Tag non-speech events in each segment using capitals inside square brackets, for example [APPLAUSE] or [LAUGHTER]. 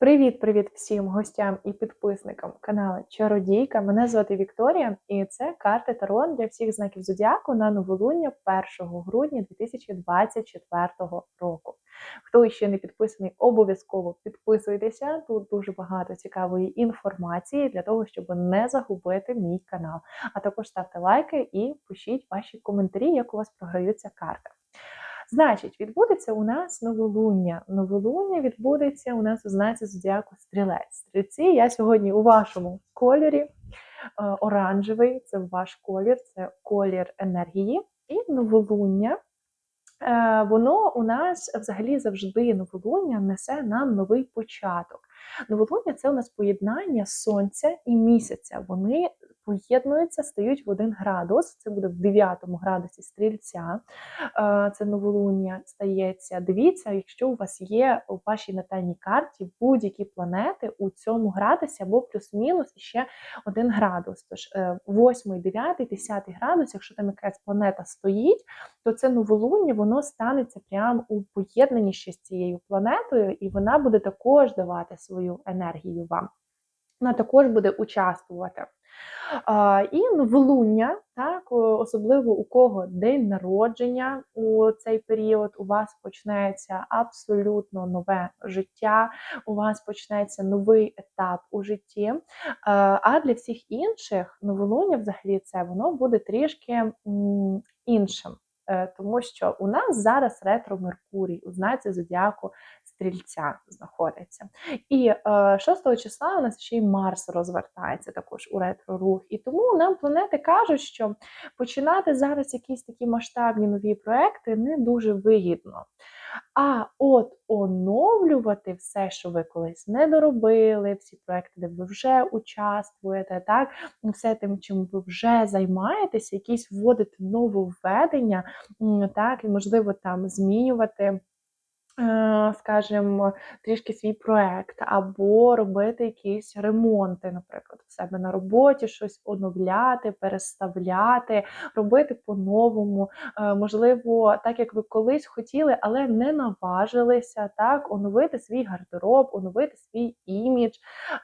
Привіт-привіт всім гостям і підписникам каналу Чародійка. Мене звати Вікторія, і це карти Таро для всіх знаків зодіаку на новолуння 1 грудня 2024 року. Хто ще не підписаний, обов'язково підписуйтеся. Тут дуже багато цікавої інформації для того, щоб не загубити мій канал. А також ставте лайки і пишіть ваші коментарі, як у вас програються карти. Значить, відбудеться у нас новолуння. Новолуння відбудеться у нас у знаці зодіаку стрілець. Стрільці я сьогодні у вашому кольорі. Е, оранжевий це ваш колір, це колір енергії. І новолуння. Е, воно у нас взагалі завжди новолуння несе нам новий початок. Новолуння це у нас поєднання сонця і місяця. Вони поєднуються, стають в один градус. Це буде в 9 градусі стрільця. Це новолуння стається. Дивіться, якщо у вас є у вашій натальній карті будь-які планети у цьому градусі або плюс-мінус ще один градус. Тож 8, 9, 10 градус, якщо там якась планета стоїть, то це новолуння, воно станеться прямо у поєднанні ще з цією планетою, і вона буде також давати свою енергію вам. Вона також буде участвувати. І новолуння, так, особливо у кого день народження у цей період, у вас почнеться абсолютно нове життя, у вас почнеться новий етап у житті. А для всіх інших новолуння, взагалі, це воно буде трішки іншим. Е, тому що у нас зараз ретро Меркурій у знаці зодіаку стрільця знаходиться. І 6 е, числа у нас ще й Марс розвертається також у ретро-рух. І тому нам планети кажуть, що починати зараз якісь такі масштабні нові проекти не дуже вигідно. А от оновлювати все, що ви колись не доробили, всі проекти, де ви вже участвуєте, так, все тим, чим ви вже займаєтеся, якісь вводити нововведення, так, і можливо там змінювати. Е, скажімо, трішки свій проект, або робити якісь ремонти, наприклад, в себе на роботі, щось оновляти, переставляти, робити по-новому. Е, можливо, так як ви колись хотіли, але не наважилися так, оновити свій гардероб, оновити свій імідж,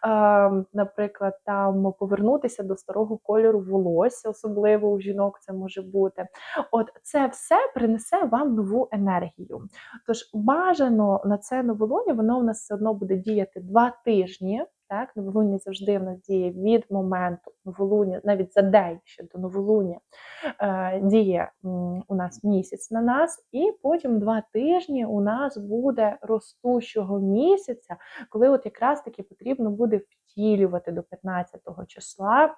е, наприклад, там повернутися до старого кольору волосся, особливо у жінок це може бути. От це все принесе вам нову енергію. Тож, бажано на це новолуння, воно у нас все одно буде діяти два тижні. Так, Новолуння завжди в нас діє від моменту новолуння, навіть за день ще до новолуння е, діє у нас місяць на нас, і потім два тижні у нас буде ростущого місяця, коли от якраз таки потрібно буде втілювати до 15 числа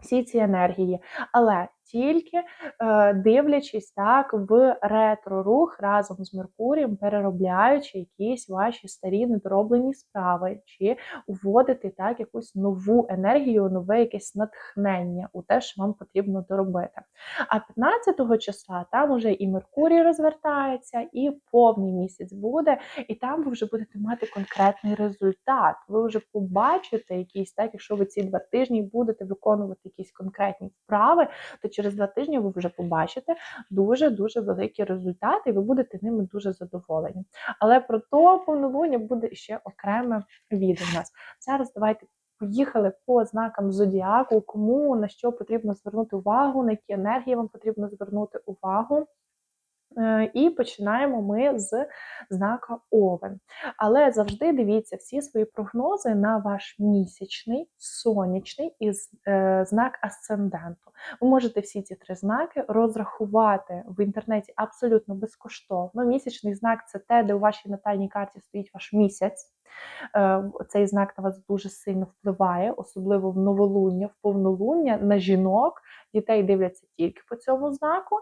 всі ці енергії. Але тільки е, дивлячись так в ретро-рух разом з Меркурієм, переробляючи якісь ваші старі недороблені справи, чи вводити так якусь нову енергію, нове якесь натхнення у те, що вам потрібно доробити. А 15 числа там уже і Меркурій розвертається, і повний місяць буде, і там ви вже будете мати конкретний результат. Ви вже побачите якісь так, якщо ви ці два тижні будете виконувати якісь конкретні вправи, то через два тижні ви вже побачите дуже-дуже великі результати, і ви будете ними дуже задоволені. Але про то повнолуння буде ще окреме відео в нас. Зараз давайте. Поїхали по знакам зодіаку, кому на що потрібно звернути увагу, на які енергії вам потрібно звернути увагу. Е, і починаємо ми з знака Овен. Але завжди дивіться всі свої прогнози на ваш місячний, сонячний і е, знак асценденту. Ви можете всі ці три знаки розрахувати в інтернеті абсолютно безкоштовно. Місячний знак це те, де у вашій натальній карті стоїть ваш місяць. Е, цей знак на вас дуже сильно впливає, особливо в новолуння, в повнолуння на жінок. Дітей дивляться тільки по цьому знаку.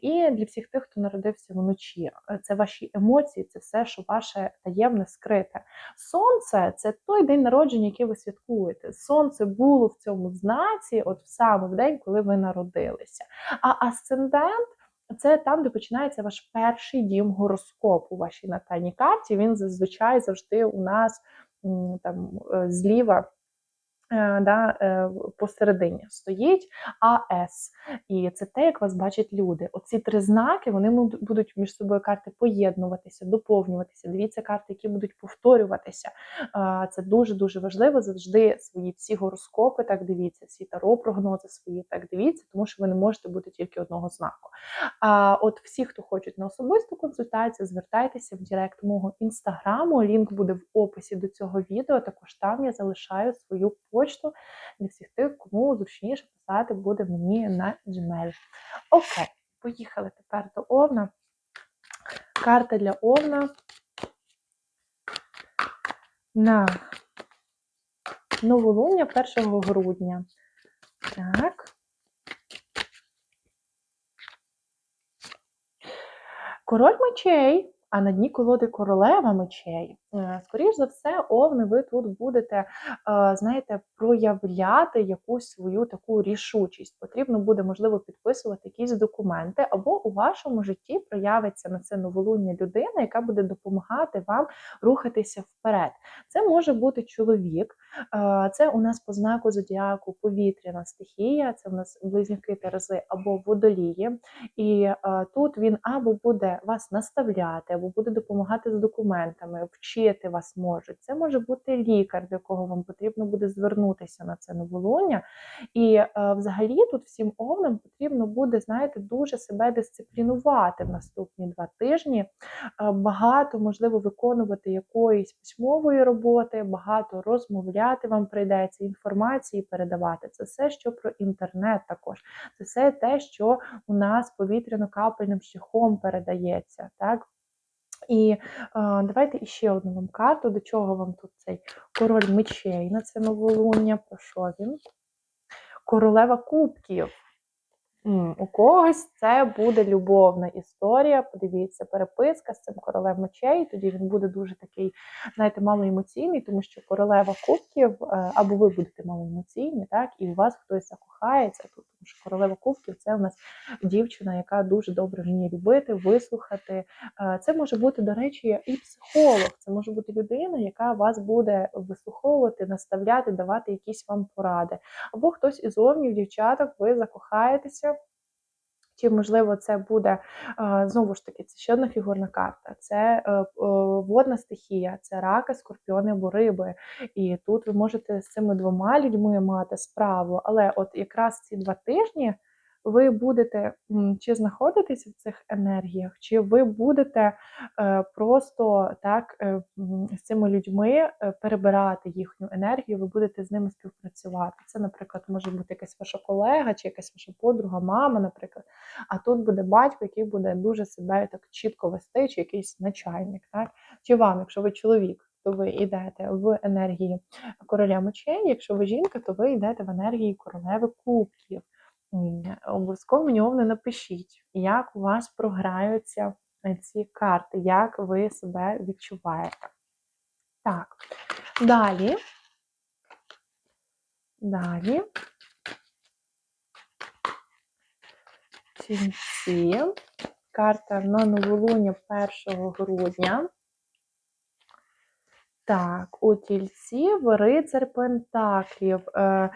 І для всіх тих, хто народився вночі, е, це ваші емоції, це все, що ваше таємне скрите. Сонце це той день народження, який ви святкуєте. Сонце було в цьому знаці, от саме в день, коли ви народилися. А асцендент. Це там, де починається ваш перший дім гороскопу вашій натальній карті. Він зазвичай завжди у нас там е, зліва да, е, посередині стоїть АС. І це те, як вас бачать люди. Оці три знаки вони будуть між собою карти поєднуватися, доповнюватися. Дивіться карти, які будуть повторюватися. Е, Це дуже-дуже важливо. Завжди свої всі гороскопи так дивіться, всі таро прогнози свої так дивіться, тому що ви не можете бути тільки одного знаку. А от всі, хто хочуть на особисту консультацію, звертайтеся в Директ мого інстаграму. Лінк буде в описі до цього відео. Також там я залишаю свою почту для всіх тих, кому зручніше писати буде мені на Gmail. Окей, поїхали тепер до Овна. Карта для Овна на новолуння 1 грудня. Так. Король мечей, а на дні колоди королева мечей. Е, Скоріш за все, овни, ви тут будете, е, знаєте, проявляти якусь свою таку рішучість. Потрібно буде, можливо, підписувати якісь документи, або у вашому житті проявиться на це новолуння людина, яка буде допомагати вам рухатися вперед. Це може бути чоловік, це у нас по знаку зодіаку повітряна стихія, це у нас близнюки Терези або водолії. І тут він або буде вас наставляти, або буде допомагати з документами, вчити вас можуть. Це може бути лікар, до якого вам потрібно буде звернутися на це новолуння. І взагалі тут всім овнам потрібно буде, знаєте, дуже себе дисциплінувати в наступні два тижні. Багато можливо виконувати якоїсь письмової роботи, багато розмовляти вам прийдеться, інформації передавати. Це все, що про інтернет також. Це все те, що у нас повітряно-капельним шляхом передається. Так? І е, давайте іще одну вам карту. До чого вам тут цей король мечей на це новолуння? Про що він? Королева кубків. У когось це буде любовна історія. Подивіться, переписка з цим королем мечей. Тоді він буде дуже такий, знаєте, малоемоційний, тому що королева кубків, е, або ви будете малоемоційні, так, і у вас хтось закохається тут. Що королева кубків це у нас дівчина, яка дуже добре вміє любити, вислухати. Е, Це може бути, до речі, і психолог. Це може бути людина, яка вас буде вислуховувати, наставляти, давати якісь вам поради. Або хтось із в дівчаток, ви закохаєтеся. Чи, можливо, це буде е, знову ж таки, це ще одна фігурна карта, це е, е, водна стихія, це раки, скорпіони або риби. І тут ви можете з цими двома людьми мати справу. Але от якраз ці два тижні ви будете чи знаходитися в цих енергіях, чи ви будете е, просто так е, з цими людьми е, перебирати їхню енергію, ви будете з ними співпрацювати. Це, наприклад, може бути якась ваша колега, чи якась ваша подруга, мама, наприклад. А тут буде батько, який буде дуже себе так чітко вести, чи якийсь начальник, так? Чи вам, якщо ви чоловік, то ви йдете в енергії короля мечей, якщо ви жінка, то ви йдете в енергії королеви кубків. Обов'язково мені овни напишіть, як у вас програються е, ці карти, як ви себе відчуваєте. Так, далі. Далі. Тінці. Карта на новолуння 1 грудня. Так, у тільців рицар Пентаклів. Е, е,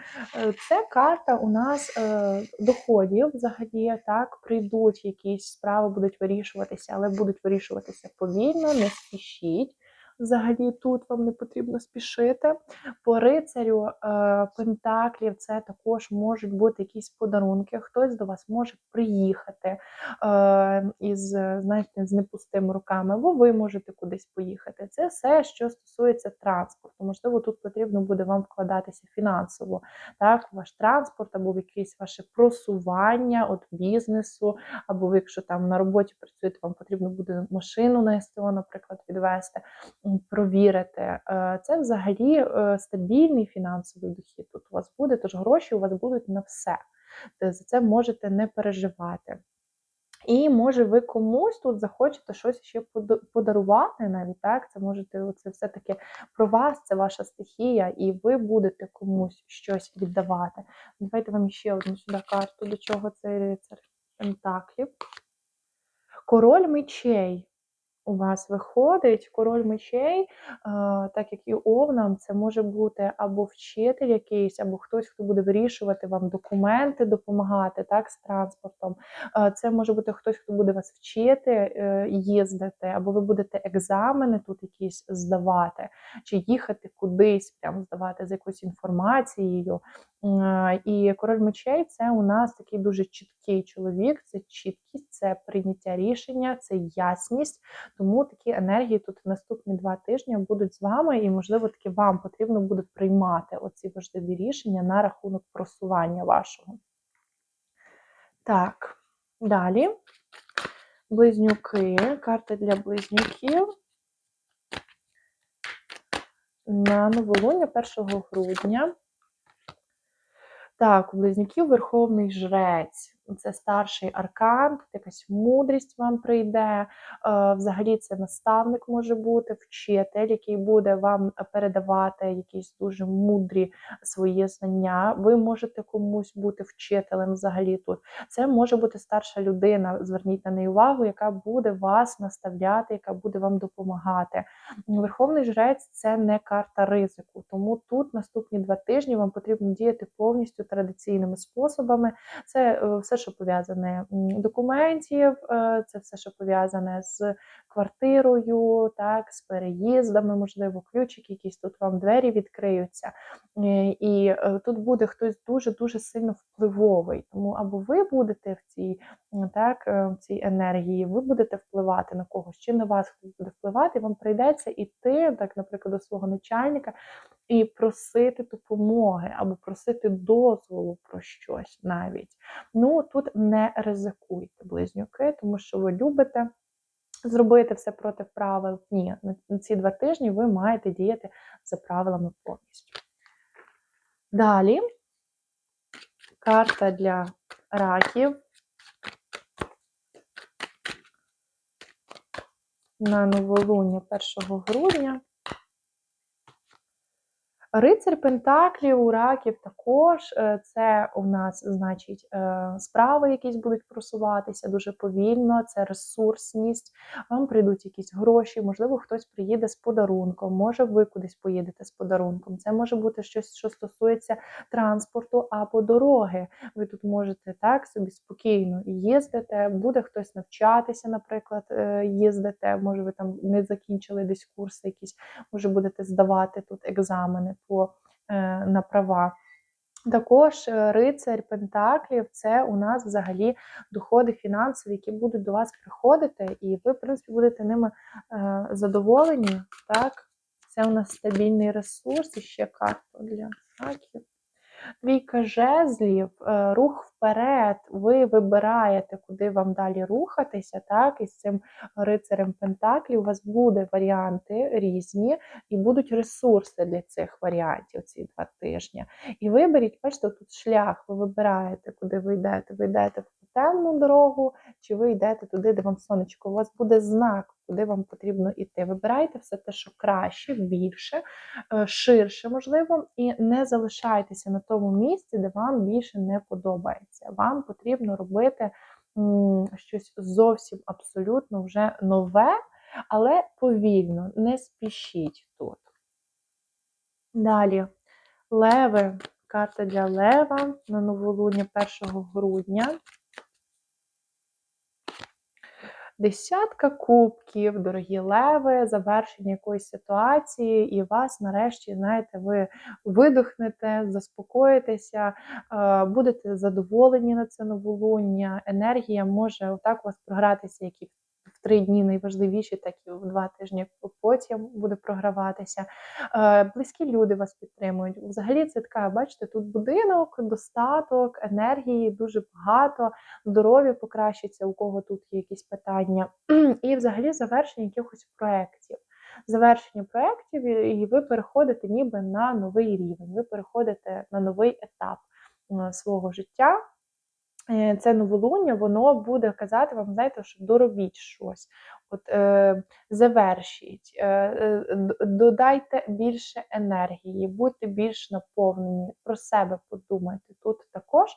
Це карта у нас е, доходів взагалі. Так, прийдуть якісь справи, будуть вирішуватися, але будуть вирішуватися повільно, не спішіть. Взагалі тут вам не потрібно спішити. По рицарю е, Пентаклів це також можуть бути якісь подарунки. Хтось до вас може приїхати е, із, знаєте, з непустими руками, або ви можете кудись поїхати. Це все, що стосується транспорту. Можливо, тут потрібно буде вам вкладатися фінансово, так, ваш транспорт, або в ваше просування от бізнесу, або якщо там на роботі працюєте, вам потрібно буде машину на СТО, наприклад, відвести, провірити. Е, Це взагалі е, стабільний фінансовий дохід тут у вас буде, тож гроші у вас будуть на все. За це можете не переживати. І може ви комусь тут захочете щось ще подарувати навіть так. Це можете це все таки про вас, це ваша стихія, і ви будете комусь щось віддавати. Давайте вам ще одну сюди карту, до чого цей рицар Пентаклів. Король мечей. У вас виходить король мечей, е, так як і овнам, це може бути або вчитель якийсь, або хтось, хто буде вирішувати вам документи, допомагати так, з транспортом. Е, Це може бути хтось, хто буде вас вчити е, їздити, або ви будете екзамени тут якісь здавати, чи їхати кудись, прям здавати з якоюсь інформацією. І король мечей це у нас такий дуже чіткий чоловік, це чіткість, це прийняття рішення, це ясність. Тому такі енергії тут наступні два тижні будуть з вами, і, можливо, таки вам потрібно буде приймати оці важливі рішення на рахунок просування вашого. Так, далі. Близнюки, карта для близнюків. На новолуння 1 грудня. Так, у близнюків Верховний Жрець. Це старший аркан, якась мудрість вам прийде. Е, Взагалі, це наставник може бути, вчитель, який буде вам передавати якісь дуже мудрі свої знання. Ви можете комусь бути вчителем взагалі тут. Це може бути старша людина, зверніть на неї увагу, яка буде вас наставляти, яка буде вам допомагати. Верховний жрець це не карта ризику, тому тут наступні два тижні вам потрібно діяти повністю традиційними способами. Це е, все, що пов'язане документів, е, це все, що пов'язане з квартирою, так, з переїздами, можливо, ключики, якісь тут вам двері відкриються. Е, І е, тут буде хтось дуже-дуже сильно впливовий. Тому або ви будете в цій, так, в цій енергії, ви будете впливати на когось, чи на вас хтось буде впливати, вам прийдеться іти, так, наприклад, до свого начальника і просити допомоги або просити дозволу про щось навіть. Ну тут не ризикуйте, близнюки, тому що ви любите зробити все проти правил. Ні, на ці два тижні ви маєте діяти за правилами повністю. Далі карта для раків. На новолуння 1 грудня. Рицар Пентаклів у раків також е, це у нас, значить, е, справи якісь будуть просуватися дуже повільно, це ресурсність, вам прийдуть якісь гроші, можливо, хтось приїде з подарунком, може ви кудись поїдете з подарунком. Це може бути щось, що стосується транспорту або дороги. Ви тут можете так собі спокійно їздити, буде хтось навчатися, наприклад, е, їздите, може ви там не закінчили десь курси якісь, може будете здавати тут екзамени по, е, на права. Також рицар рицарь Пентаклів це у нас взагалі доходи фінансові, які будуть до вас приходити, і ви, в принципі, будете ними е, задоволені. Так, це у нас стабільний ресурс і ще карта для знаків. Двійка жезлів, е, рух вперед, ви вибираєте, куди вам далі рухатися, так, і з цим рицарем Пентаклів у вас буде варіанти різні, і будуть ресурси для цих варіантів ці два тижні. І виберіть, бачите, тут шлях, ви вибираєте, куди ви йдете. Ви йдете в темну дорогу, чи ви йдете туди, де вам сонечко. У вас буде знак, куди вам потрібно йти. Вибирайте все те, що краще, більше, е, ширше, можливо, і не залишайтеся на тому місці, де вам більше не подобається. Вам потрібно робити щось зовсім абсолютно вже нове, але повільно, не спішіть тут. Далі, леви. Карта для лева на новолуння 1 грудня. Десятка кубків, дорогі леви, завершення якоїсь ситуації, і вас нарешті, знаєте, ви видохнете, заспокоїтеся, е, будете задоволені на це новолуння. Енергія може отак у вас програтися, як і в три дні найважливіші, так і в два тижні потім буде програватися. Е, Близькі люди вас підтримують. Взагалі, це така, бачите, тут будинок, достаток, енергії дуже багато, здоров'я покращиться, у кого тут є якісь питання, і взагалі завершення якихось проєктів. Завершення проєктів, і ви переходите ніби на новий рівень, ви переходите на новий етап е, свого життя. Е, Це новолуння, воно буде казати вам, знаєте, що доробіть щось, от, е, завершіть, е, е, додайте більше енергії, будьте більш наповнені, про себе подумайте. Тут також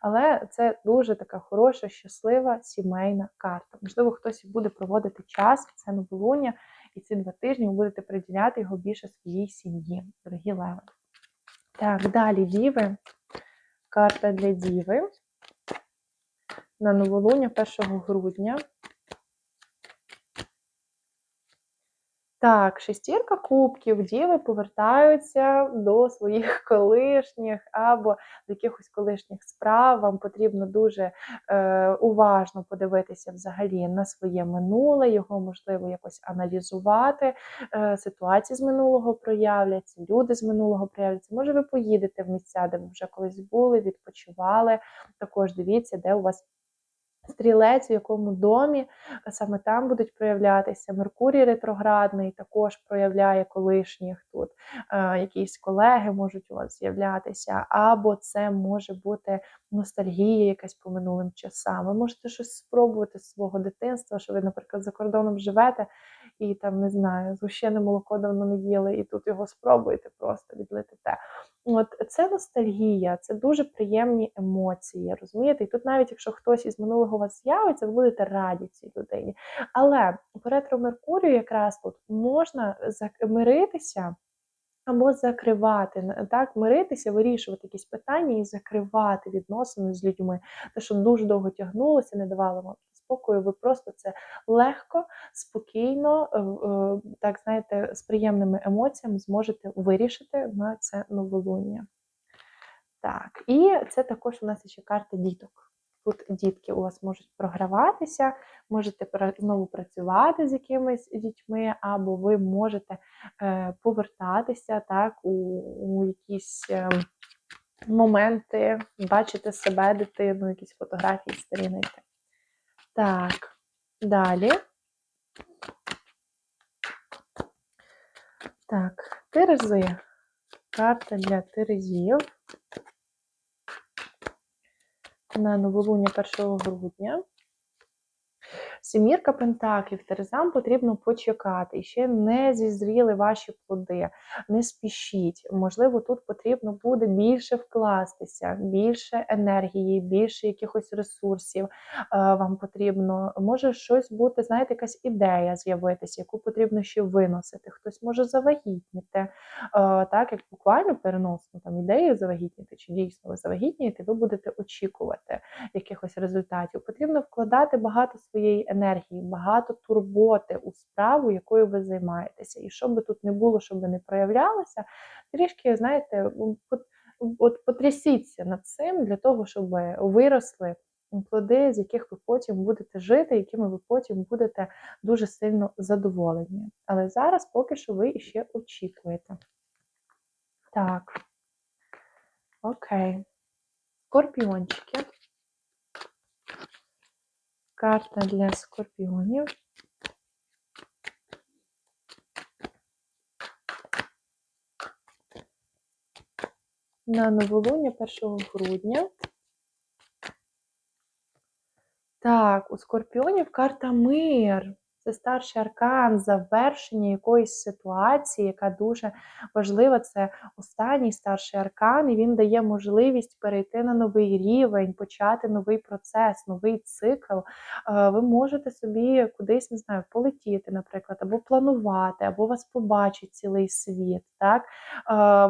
Але це дуже така хороша, щаслива сімейна карта. Можливо, хтось буде проводити час це новолуння, і ці два тижні ви будете приділяти його більше своїй сім'ї, дорогі леви. Так, далі діви. Карта для діви на новолуння 1 грудня. Так, шестірка кубків, діви повертаються до своїх [LAUGHS] колишніх або до якихось колишніх справ. Вам потрібно дуже е, уважно подивитися взагалі на своє минуле, його можливо якось аналізувати. Е, Ситуації з минулого проявляться, люди з минулого проявляться. Може, ви поїдете в місця, де ви вже колись були, відпочивали. Також дивіться, де у вас стрілець, в якому домі саме там будуть проявлятися. Меркурій ретроградний також проявляє колишніх тут. Е, якісь колеги можуть у вас з'являтися, або це може бути ностальгія якась по минулим часам. Ви можете щось спробувати з свого дитинства, що ви, наприклад, за кордоном живете і там не знаю, згущене молоко давно не їли, і тут його спробуєте просто відлити те. От це ностальгія, це дуже приємні емоції, розумієте? І тут навіть якщо хтось із минулого у вас з'явиться, ви будете раді цій людині. Але по ретро Меркурію якраз тут можна миритися. Або закривати, так, миритися, вирішувати якісь питання і закривати відносини з людьми. Те, що дуже довго тягнулося, не давало вам спокою, ви просто це легко, спокійно, е, е, так знаєте, з приємними емоціями зможете вирішити на це новолуння. Так, і це також у нас ще карта діток. Тут дітки у вас можуть програватися, можете знову працювати з якимись дітьми, або ви можете е, повертатися так, у, у якісь моменти, бачити себе, дитину, якісь фотографії старі знайти. Так, далі. Так, Терези. Карта для Терезів. На новолуння 1 грудня. Сімірка Пентаклів, Терезам потрібно почекати. Ще не зізріли ваші плоди. Не спішіть. Можливо, тут потрібно буде більше вкластися, більше енергії, більше якихось ресурсів е, вам потрібно. Може щось бути, знаєте, якась ідея з'явитися, яку потрібно ще виносити. Хтось може завагітніти. Е, так, як буквально переносно там ідею завагітніти, чи дійсно ви завагітнієте, ви будете очікувати якихось результатів. Потрібно вкладати багато своєї енергії енергії, багато турботи у справу, якою ви займаєтеся. І що би тут не було, щоб не проявлялося, трішки, знаєте, от потрясіться над цим для того, щоб виросли плоди, з яких ви потім будете жити, якими ви потім будете дуже сильно задоволені. Але зараз поки що ви іще очікуєте. Так. Окей. Скорпіончики карта для скорпіонів. На новолуння 1 грудня. Так, у скорпіонів карта мир. Це старший аркан, завершення якоїсь ситуації, яка дуже важлива. Це останній старший аркан, і він дає можливість перейти на новий рівень, почати новий процес, новий цикл. Ви можете собі кудись, не знаю, полетіти, наприклад, або планувати, або вас побачить цілий світ. Так?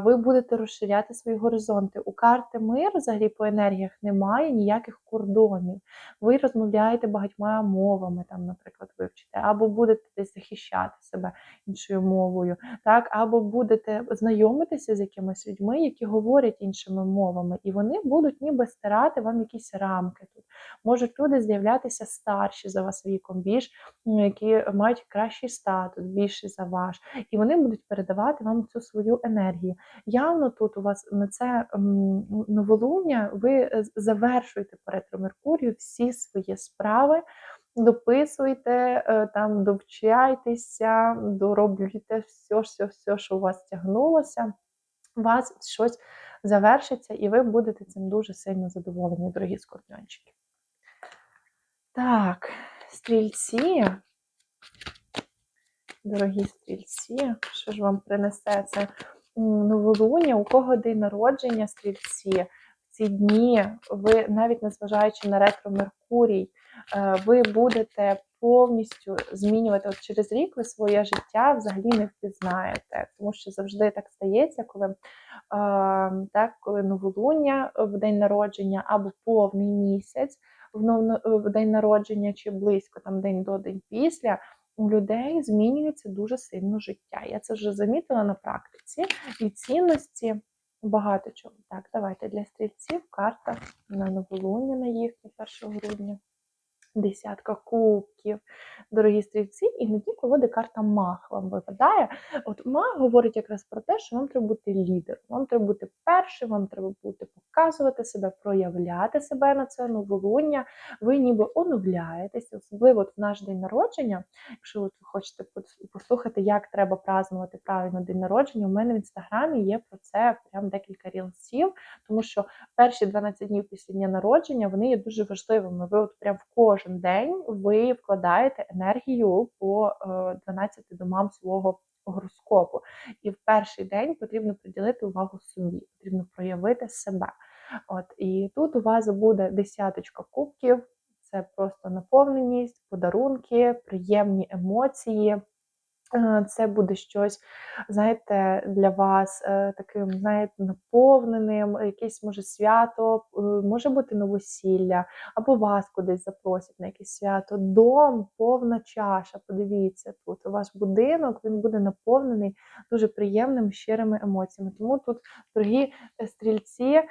Ви будете розширяти свої горизонти. У карти мир взагалі по енергіях немає ніяких кордонів. Ви розмовляєте багатьма мовами, там, наприклад, вивчите або будете десь захищати себе іншою мовою, так, або будете знайомитися з якимись людьми, які говорять іншими мовами, і вони будуть ніби стирати вам якісь рамки тут. Можуть люди з'являтися старші за вас віком, більш які мають кращий статус, більший за ваш, і вони будуть передавати вам цю свою енергію. Явно тут у вас на це новолуння ви завершуєте поретро Меркурію всі свої справи дописуйте, е, там довчайтеся, дороблюйте все, все, все, що у вас тягнулося, у вас щось завершиться, і ви будете цим дуже сильно задоволені, дорогі скорпіончики. Так, стрільці. Дорогі стрільці, що ж вам принесе це новолуння? У кого день народження стрільці? В ці дні, ви навіть незважаючи на ретро Меркурій, ви будете повністю змінювати. От через рік ви своє життя взагалі не впізнаєте, тому що завжди так стається, коли так, коли новолуння в день народження або повний місяць в, нов... в день народження, чи близько там день до день після. У людей змінюється дуже сильно життя. Я це вже замітила на практиці і цінності багато чого. Так, давайте для стрільців карта на новолуння на їхнє 1 грудня десятка кубків, дорогі стрільці, іноді колоди карта мах вам випадає. От мах говорить якраз про те, що вам треба бути лідером, вам треба бути першим, вам треба бути показувати себе, проявляти себе на це новолуння. Ви ніби оновляєтеся, особливо от в наш день народження. Якщо от ви хочете послухати, як треба празднувати правильно день народження, у мене в інстаграмі є про це прям декілька рілсів, тому що перші 12 днів після дня народження вони є дуже важливими. Ви от прям в кожен день ви вкладаєте енергію по 12 е, домам свого гороскопу. І в перший день потрібно приділити увагу собі, потрібно проявити себе. От І тут у вас буде десяточка кубків, це просто наповненість, подарунки, приємні емоції. Е, це буде щось, знаєте, для вас е, таким, знаєте, наповненим, якесь може свято, е, може бути новосілля, або вас кудись запросять на якесь свято. Дом, повна чаша. Подивіться, тут у ваш будинок він буде наповнений дуже приємними, щирими емоціями. Тому тут, дорогі стрільці,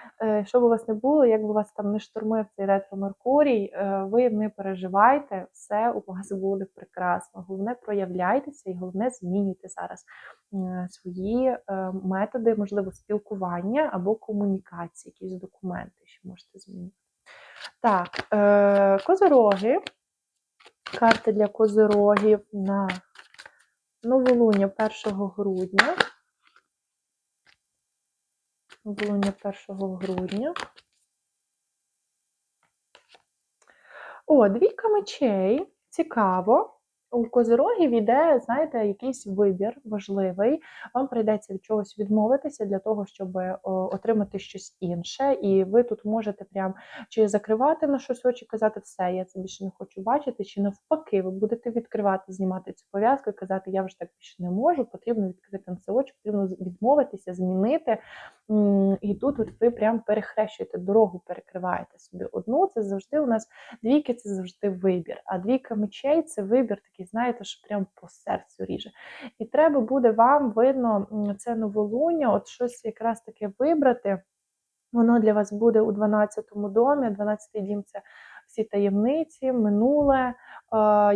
що б у вас не було, як би вас там не штурмив цей ретро Меркурій, ви не переживайте, все у вас буде прекрасно. Головне, проявляйтеся і головне змінюйте зараз свої е, методи, можливо, спілкування або комунікації, якісь документи, що можете змінити. Так, е, козороги. Карти для козорогів на новолуння 1 грудня. Новолуння 1 грудня. О, двійка мечей. Цікаво. У козирогів іде, знаєте, якийсь вибір важливий. Вам прийдеться від чогось відмовитися для того, щоб отримати щось інше. І ви тут можете прям чи закривати на щось очі, казати, все, я це більше не хочу бачити, чи навпаки, ви будете відкривати, знімати цю пов'язку і казати, я вже так більше не можу, потрібно відкрити на це очі, потрібно відмовитися, змінити. І тут от ви прям перехрещуєте дорогу, перекриваєте собі одну. Це завжди у нас двійки це завжди вибір. А двійка мечей це вибір такий, знаєте, що прям по серцю ріже. І треба буде вам видно це новолуння, от щось якраз таке вибрати. Воно для вас буде у 12-му домі. 12-й дім це всі таємниці, минуле,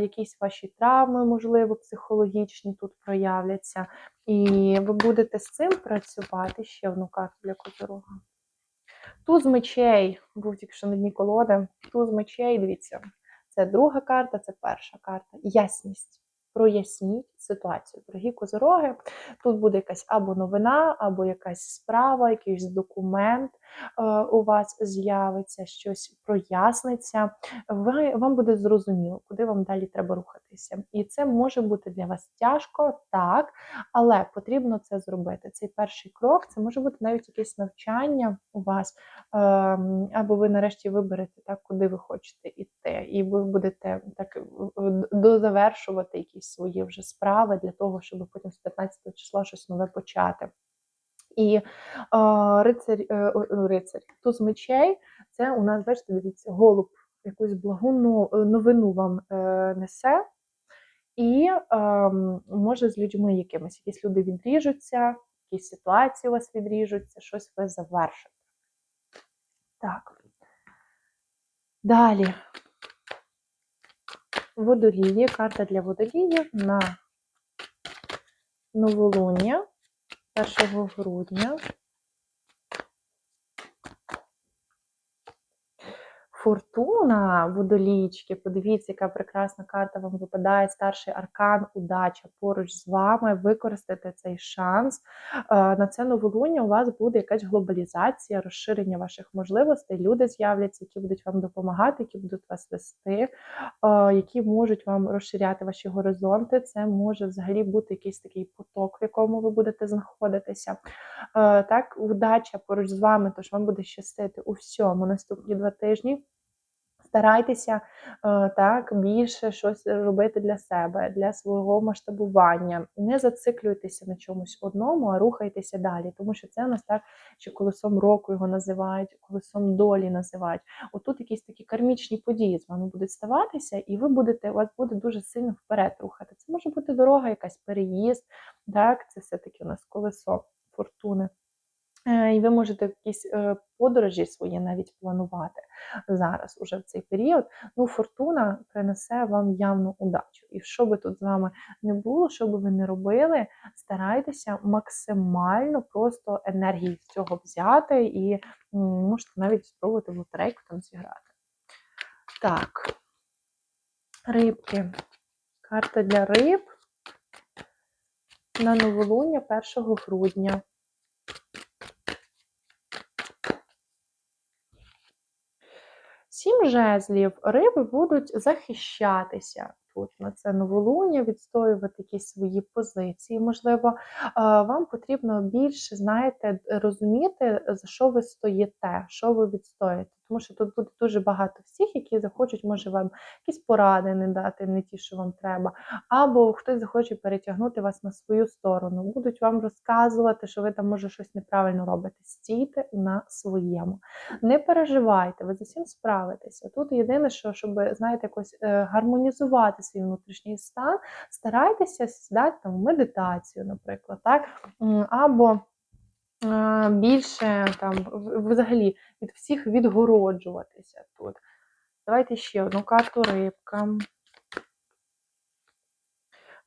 якісь ваші травми, можливо, психологічні тут проявляться. І ви будете з цим працювати ще одну карту для козорога. Туз мечей, був тільки що на дні колоди. Туз мечей, дивіться, це друга карта, це перша карта. Ясність проясніть ситуацію. Дорогі козороги, тут буде якась або новина, або якась справа, якийсь документ е, у вас з'явиться, щось проясниться. Ви, Вам буде зрозуміло, куди вам далі треба рухатися. І це може бути для вас тяжко, так, але потрібно це зробити. Цей перший крок це може бути навіть якесь навчання у вас, е, або ви нарешті виберете так, куди ви хочете йти, і ви будете так дозавершувати якісь свої вже справи для того, щоб потім з 15 числа щось нове почати. І е, рицарь, е, рицарь, туз мечей, це у нас, бачите, дивіться, голуб якусь благу новину вам е, несе, і е, може з людьми якимись. Якісь люди відріжуться, якісь ситуації у вас відріжуться, щось ви завершите. Так. Далі водолії, карта для водоліїв на новолуння 1 грудня. Фортуна водолічки. Подивіться, яка прекрасна карта вам випадає. Старший аркан, удача поруч з вами. Використайте цей шанс. Е, На це новолуння у вас буде якась глобалізація, розширення ваших можливостей. Люди з'являться, які будуть вам допомагати, які будуть вас вести, е, які можуть вам розширяти ваші горизонти. Це може взагалі бути якийсь такий поток, в якому ви будете знаходитися. Е, Так, удача поруч з вами, тож вам буде щастити у всьому наступні два тижні. Старайтеся е, так більше щось робити для себе, для свого масштабування. Не зациклюйтеся на чомусь одному, а рухайтеся далі, тому що це у нас так, що колесом року його називають, колесом долі називають. Отут якісь такі кармічні події з вами будуть ставатися, і ви будете, у вас буде дуже сильно вперед рухати. Це може бути дорога, якась переїзд, так, це все-таки у нас колесо фортуни. Е, І ви можете якісь е, подорожі свої навіть планувати зараз, уже в цей період. Ну, фортуна принесе вам явну удачу. І що би тут з вами не було, що би ви не робили, старайтеся максимально просто енергії з цього взяти і можете навіть спробувати в лотерейку там зіграти. Так, рибки. Карта для риб на новолуння 1 грудня. Сім жезлів риби будуть захищатися тут на це новолуння, відстоювати якісь свої позиції. Можливо, вам потрібно більше, знаєте, розуміти, за що ви стоїте, що ви відстоїте. Тому що тут буде дуже багато всіх, які захочуть, може вам якісь поради не дати, не ті, що вам треба, або хтось захоче перетягнути вас на свою сторону. Будуть вам розказувати, що ви там може щось неправильно робите. Стійте на своєму. Не переживайте, ви з усім справитеся. Тут єдине, що щоб знаєте, якось е, гармонізувати свій внутрішній стан, старайтеся сідати там в медитацію, наприклад, так або більше там взагалі від всіх відгороджуватися тут. Давайте ще одну карту рибка.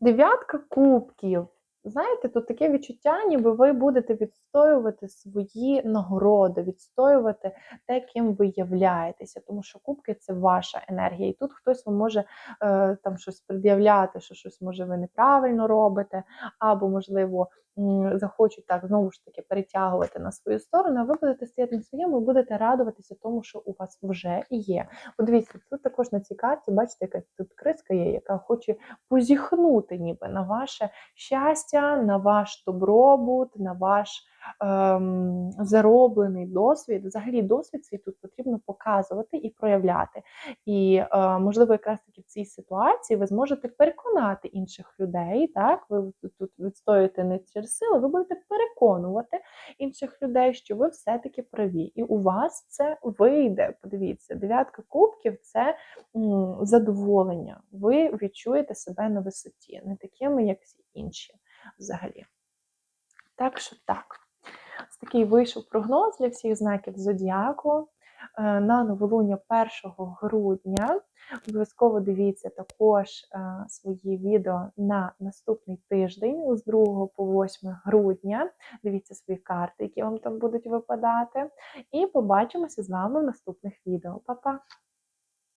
Дев'ятка кубків. Знаєте, тут таке відчуття, ніби ви будете відстоювати свої нагороди, відстоювати те, ким ви являєтеся, тому що кубки це ваша енергія. І тут хтось вам може е, там щось пред'являти, що щось може ви неправильно робите, або, можливо, захочуть так знову ж таки перетягувати на свою сторону, ви будете стояти на своєму і будете радуватися тому, що у вас вже є. Подивіться, тут також на цій карті, бачите, яка тут криска є, яка хоче позіхнути ніби на ваше щастя, на ваш добробут, на ваш ем, зароблений досвід. Взагалі, досвід свій тут потрібно показувати і проявляти. І, е, можливо, якраз таки в цій ситуації ви зможете переконати інших людей. Так, ви тут відстоюєте не через силу, ви будете переконувати інших людей, що ви все-таки праві. І у вас це вийде. Подивіться, дев'ятка кубків це задоволення. Ви відчуєте себе на висоті, не такими, як всі інші взагалі. Так що так. Ось такий вийшов прогноз для всіх знаків зодіаку на новолуння 1 грудня. Обов'язково дивіться також е, свої відео на наступний тиждень з 2 по 8 грудня. Дивіться свої карти, які вам там будуть випадати. І побачимося з вами в наступних відео. Па-па!